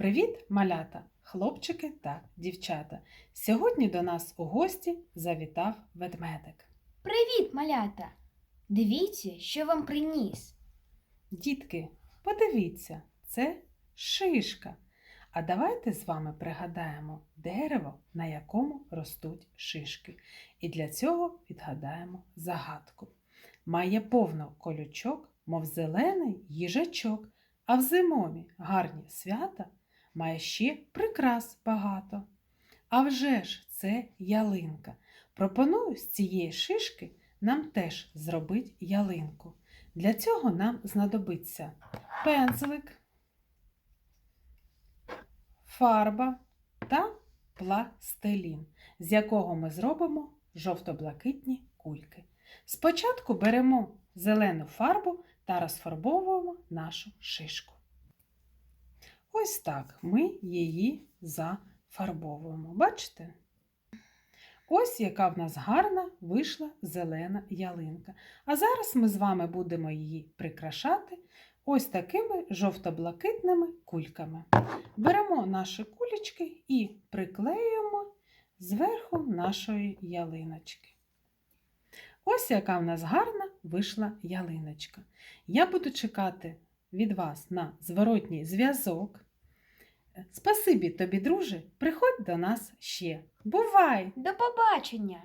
Привіт, малята, хлопчики та дівчата. Сьогодні до нас у гості завітав ведмедик. Привіт, малята! Дивіться, що вам приніс. Дітки, подивіться, це шишка. А давайте з вами пригадаємо дерево, на якому ростуть шишки. І для цього відгадаємо загадку. Має повно колючок, мов зелений їжачок, а в зимові гарні свята має ще прикрас багато. А вже ж це ялинка. Пропоную з цієї шишки нам теж зробити ялинку. Для цього нам знадобиться пензлик, фарба та пластилін, з якого ми зробимо жовто-блакитні кульки. Спочатку беремо зелену фарбу та розфарбовуємо нашу шишку. Ось так ми її зафарбовуємо. Бачите? Ось яка в нас гарна вийшла зелена ялинка. А зараз ми з вами будемо її прикрашати ось такими жовто-блакитними кульками. Беремо наші кулечки і приклеюємо зверху нашої ялиночки. Ось яка в нас гарна вийшла ялиночка. Я буду чекати від вас на зворотній зв'язок. Спасибі тобі, друже, приходь до нас ще. Бувай! До побачення!